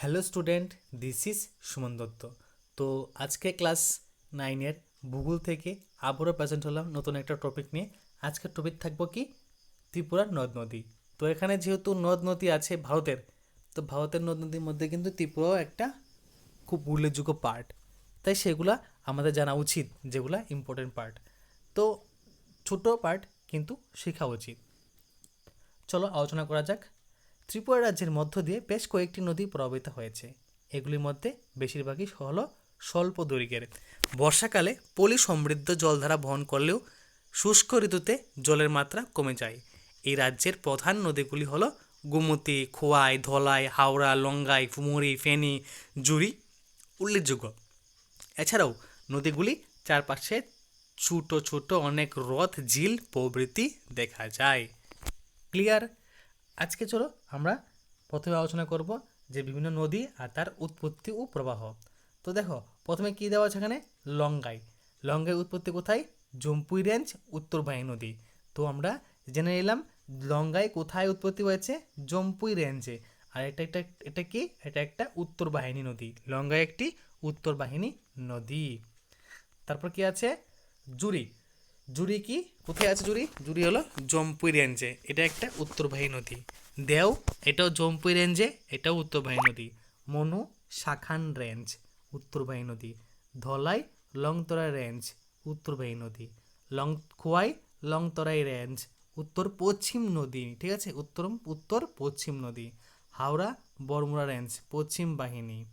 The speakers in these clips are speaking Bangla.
Hello student, this is Suman Dutta. তো আজকে ক্লাস নাইনের ভূগোল থেকে আবারও প্রেজেন্ট হলাম নতুন একটা টপিক নিয়ে। আজকের টপিক থাকব কি? ত্রিপুরার নদ নদী। তো এখানে যেহেতু নদ নদী আছে ভারতের, তো ভারতের নদ নদীর মধ্যে কিন্তু ত্রিপুরাও একটা খুব উল্লেখযোগ্য পার্ট তাই সেগুলা আমাদের জানা উচিত, যেগুলা ইম্পর্টেন্ট পার্ট তো ছোটো পার্ট কিন্তু শেখা উচিত। চলো আলোচনা করা যাক। ত্রিপুরা রাজ্যের মধ্য দিয়ে বেশ কয়েকটি নদী প্রবাহিত হয়েছে। এগুলির মধ্যে বেশিরভাগই হল স্বল্প দৈর্ঘ্যের। বর্ষাকালে পলি সমৃদ্ধ জলধারা বহন করলেও শুষ্ক ঋতুতে জলের মাত্রা কমে যায়। এই রাজ্যের প্রধান নদীগুলি হল গোমতী, খোয়াই, ধলাই, হাওড়া, লঙ্গাই ফুমুরি ফেনি, জুড়ি উল্লেখযোগ্য। এছাড়াও নদীগুলি চারপাশে ছোট ছোট অনেক হ্রদ, ঝিল প্রভৃতি দেখা যায়। ক্লিয়ার? আজকে চলো আমরা প্রথমে আলোচনা করব যে বিভিন্ন নদী আর তার উৎপত্তি ও প্রবাহ। তো দেখো, প্রথমে কি দেওয়া আছে এখানে? লঙ্গাই লঙ্গাই উৎপত্তি কোথায়? জম্পুই রেঞ্জ উত্তরবাহী নদী। তো আমরা জেনে নিলাম লঙ্গাই কোথায় উৎপত্তি হয়েছে? জম্পুই রেঞ্জে। আর এটা একটা, এটা কি? এটা একটা উত্তর বাহিনী নদী। লঙ্গাই একটি উত্তর বাহিনী নদী। তারপর কি আছে? জুরি। জুরি কি? কোথায় আছে জুরি জুরি হলো জম্পুই রেঞ্জে। এটা একটা উত্তরবাহী নদী। দেও, এটাও জম্পুই রেঞ্জে, এটাও উত্তরবাহী নদী। মনু, শাখান রেঞ্জ, উত্তরবাহী নদী। ধলাই লংতরাই রেঞ্জ, উত্তরবাহী নদী। লং, খোয়াই, লংতরাই রেঞ্জ, উত্তর পশ্চিম নদী, ঠিক আছে? উত্তর উত্তর পশ্চিম নদী। হাওড়া, বরমুড়া রেঞ্জ, পশ্চিম বাহিনী।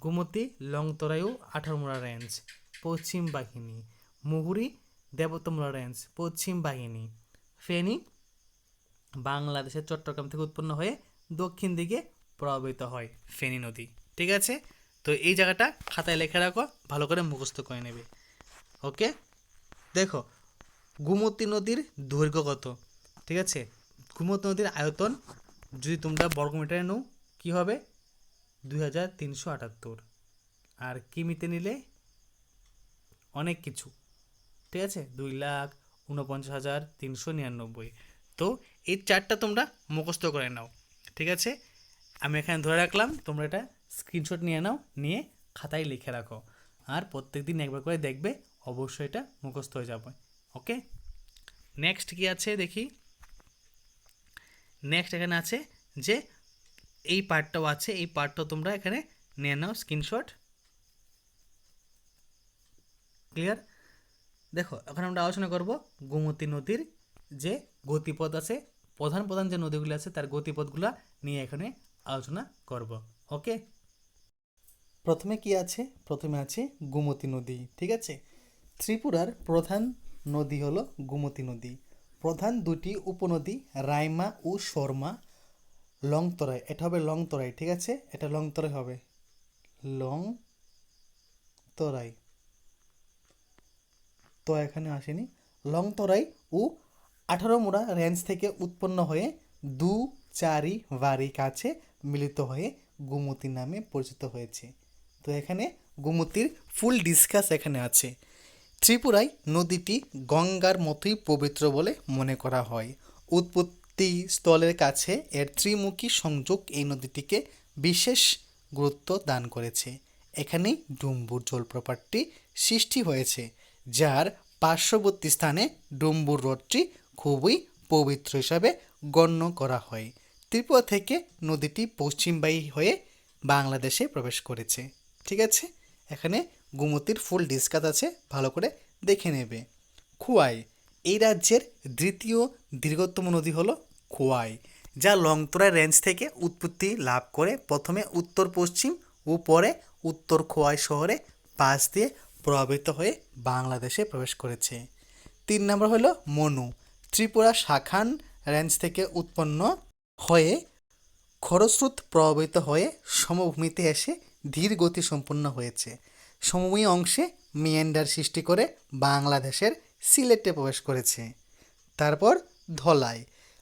গোমতী লংতরায়ু আঠারোমুড়া রেঞ্জ, পশ্চিম বাহিনী। মুহুরী দেবতমুড়া রেঞ্জ পশ্চিম বাহিনী। ফেনী, বাংলাদেশের চট্টগ্রাম থেকে উৎপন্ন হয়ে দক্ষিণ দিকে প্রবাহিত হয় ফেনী নদী। ঠিক আছে? তো এই জায়গাটা খাতায় লেখা রাখো, ভালো করে মুখস্থ করে নেবে। ওকে? দেখো, গুমতী নদীর দৈর্ঘ্য কত? ঠিক আছে? গুমতী নদীর আয়তন, যদি তোমরা বর্গমিটারে নাও, কী হবে? দুই হাজার তিনশো আটাত্তর। আর কিমিতে নিলে? অনেক কিছু। ঠিক আছে? দুই লাখ উনপঞ্চাশ হাজার তিনশো নিরানব্বই। তো এই চারটা তোমরা মুখস্থ করে নাও, ঠিক আছে? আমি এখানে ধরে রাখলাম, তোমরা এটা স্ক্রিনশট নিয়ে নাও, নিয়ে খাতায় লিখে রাখো। আর প্রত্যেক দিন একবার করে দেখবে, অবশ্যই এটা মুখস্থ হয়ে যাবে, ওকে? নেক্সট কি আছে দেখি? নেক্সট এখানে আছে যে এই পার্টটাও আছে, এই পার্টটাও তোমরা এখানে নিয়ে নাও স্ক্রিনশট ক্লিয়ার দেখো, এখন আমরা আলোচনা করব গোমতী নদীর যে গতিপথ আছে, প্রধান প্রধান যে নদীগুলি আছে, তার গতিপথগুলো নিয়ে এখানে আলোচনা করব। ওকে? প্রথমে কি আছে? প্রথমে আছে গোমতী নদী, ঠিক আছে? ত্রিপুরার প্রধান নদী হলো গোমতী নদী। প্রধান দুটি উপনদী, রাইমা ও শর্মা। লংতরাই, এটা হবে লংতরাই, ঠিক আছে? এটা লংতরাই হবে। লং তরাই তো এখানে আসেনি। লংতরাই ও আঠারো মোড়া রেঞ্জ থেকে উৎপন্ন হয়ে দু চারি বাড়ি কাছে মিলিত হয়ে গোমতী নামে পরিচিত হয়েছে। তো এখানে গোমতীর ফুল ডিসকাস এখানে আছে। ত্রিপুরায় নদীটি গঙ্গার মতোই পবিত্র বলে মনে করা হয়। উৎপত্তি স্থলের কাছে এর ত্রিমুখী সংযোগ এই নদীটিকে বিশেষ গুরুত্ব দান করেছে। এখানেই ডুম্বুর জলপ্রপাতটি সৃষ্টি হয়েছে। যার পার্শ্ববর্তী স্থানে ডুম্বুর হ্রদটি খুবই পবিত্র হিসাবে গণ্য করা হয়। ত্রিপুরা থেকে নদীটি পশ্চিমবাহী হয়ে বাংলাদেশে প্রবেশ করেছে। ঠিক আছে? এখানে গোমতীর ফুল ডিসকাস আছে, ভালো করে দেখে নেবে। খোয়াই, এই রাজ্যের দ্বিতীয় দীর্ঘতম নদী হলো খোয়াই, যা লংতরা রেঞ্জ থেকে উৎপত্তি লাভ করে প্রথমে উত্তর পশ্চিম ও পরে উত্তর খোয়াই শহরে পাশ দিয়ে প্রভাবিত হয়ে বাংলাদেশে প্রবেশ করেছে। তিন নম্বর হলো মনু। ত্রিপুরা শাখান রেঞ্জ থেকে উৎপন্ন হয়ে খরস্রোত প্রভাবিত হয়ে সমভূমিতে এসে ধীর গতি সম্পন্ন হয়েছে। সমভূমি অংশে মিয়ান্ডার সৃষ্টি করে বাংলাদেশের সিলেটে প্রবেশ করেছে। তারপর ধলাই।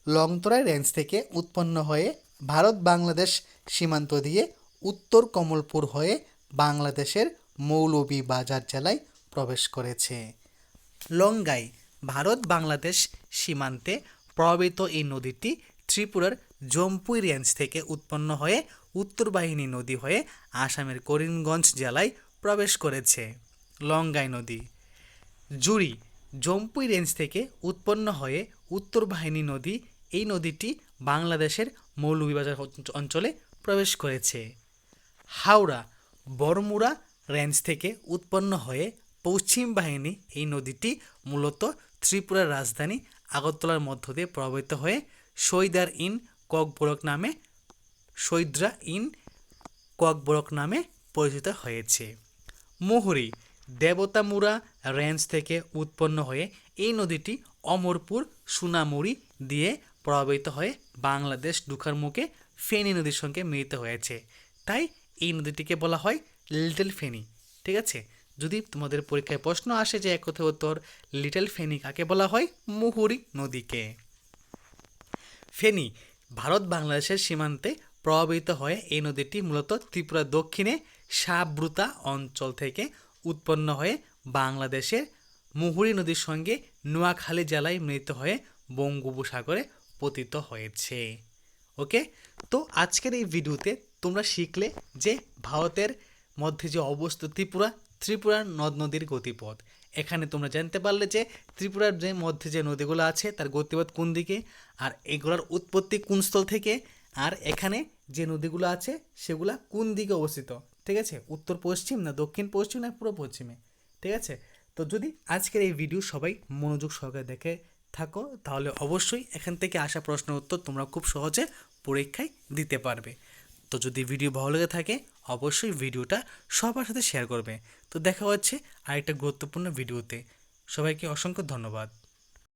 লংতরাই রেঞ্জ থেকে উৎপন্ন হয়ে ভারত বাংলাদেশ সীমান্ত দিয়ে উত্তর কমলপুর হয়ে বাংলাদেশের মৌলভী বাজার জেলায় প্রবেশ করেছে। লঙ্গাই ভারত, বাংলাদেশ সীমান্তে প্রবাহিত এই নদীটি ত্রিপুরার জম্পুই রেঞ্জ থেকে উৎপন্ন হয়ে উত্তরবাহিনী নদী হয়ে আসামের করিমগঞ্জ জেলায় প্রবেশ করেছে। লঙ্গাই নদী জুড়ি জম্পুই রেঞ্জ থেকে উৎপন্ন হয়ে উত্তরবাহিনী নদী এই নদীটি বাংলাদেশের মৌলভীবাজার অঞ্চলে প্রবেশ করেছে। হাওড়া বড়মুড়া রেঞ্জ থেকে উৎপন্ন হয়ে পশ্চিম বাহিনী এই নদীটি মূলত ত্রিপুরার রাজধানী আগরতলার মধ্য দিয়ে প্রবাহিত হয়ে সৈদার ইন ককবরক নামে সৈদ্রা ইন ককবরক নামে পরিচিত হয়েছে। মুহুরী, দেবতামুরা রেঞ্জ থেকে উৎপন্ন হয়ে এই নদীটি অমরপুর, সুনামুড়ি দিয়ে প্রবাহিত হয়ে বাংলাদেশ ঢুকার মুখে ফেনী নদীর সঙ্গে মিলিত হয়েছে। তাই এই নদীটিকে বলা হয় লিটল ফেনী ঠিক আছে? যদি তোমাদের পরীক্ষায় প্রশ্ন আসে যে এক কথায় উত্তর লিটল ফেনী কাকে বলা হয়? মুহুরি নদীকে। ফেনী, ভারত বাংলাদেশের সীমান্তে প্রভাবিত হয়ে এই নদীটি মূলত ত্রিপুরা দক্ষিণে সাবব্রুতা অঞ্চল থেকে উৎপন্ন হয়ে বাংলাদেশের মুহুরী নদীর সঙ্গে নোয়াখালী জেলায় মিলিত হয়ে বঙ্গোপসাগরে পতিত হয়েছে। ওকে? তো আজকের এই ভিডিওতে তোমরা শিখলে যে ভারতের মধ্যে যে অবস্থিত ত্রিপুরা, ত্রিপুরার নদ নদীর গতিপথ। এখানে তোমরা জানতে পারলে যে ত্রিপুরার যে মধ্যে যে নদীগুলো আছে, তার গতিপথ কোন দিকে, আর এগুলোর উৎপত্তি কোন স্থল থেকে, আর এখানে যে নদীগুলো আছে, সেগুলা কোন দিকে অবস্থিত? ঠিক আছে? উত্তর পশ্চিম না দক্ষিণ পশ্চিম না পুরো পশ্চিমে? ঠিক আছে? তো যদি আজকের এই ভিডিও সবাই মনোযোগ সহকারে দেখে থাকো, তাহলে অবশ্যই এখান থেকে আসা প্রশ্ন উত্তর তোমরা খুব সহজে পরীক্ষায় দিতে পারবে। তো যদি ভিডিও ভালো লেগে থাকে, অবশ্যই ভিডিওটা সবার সাথে শেয়ার করবে। তো দেখা হচ্ছে আরেকটা গুরুত্বপূর্ণ ভিডিওতে। সবাইকে অসংখ্য ধন্যবাদ।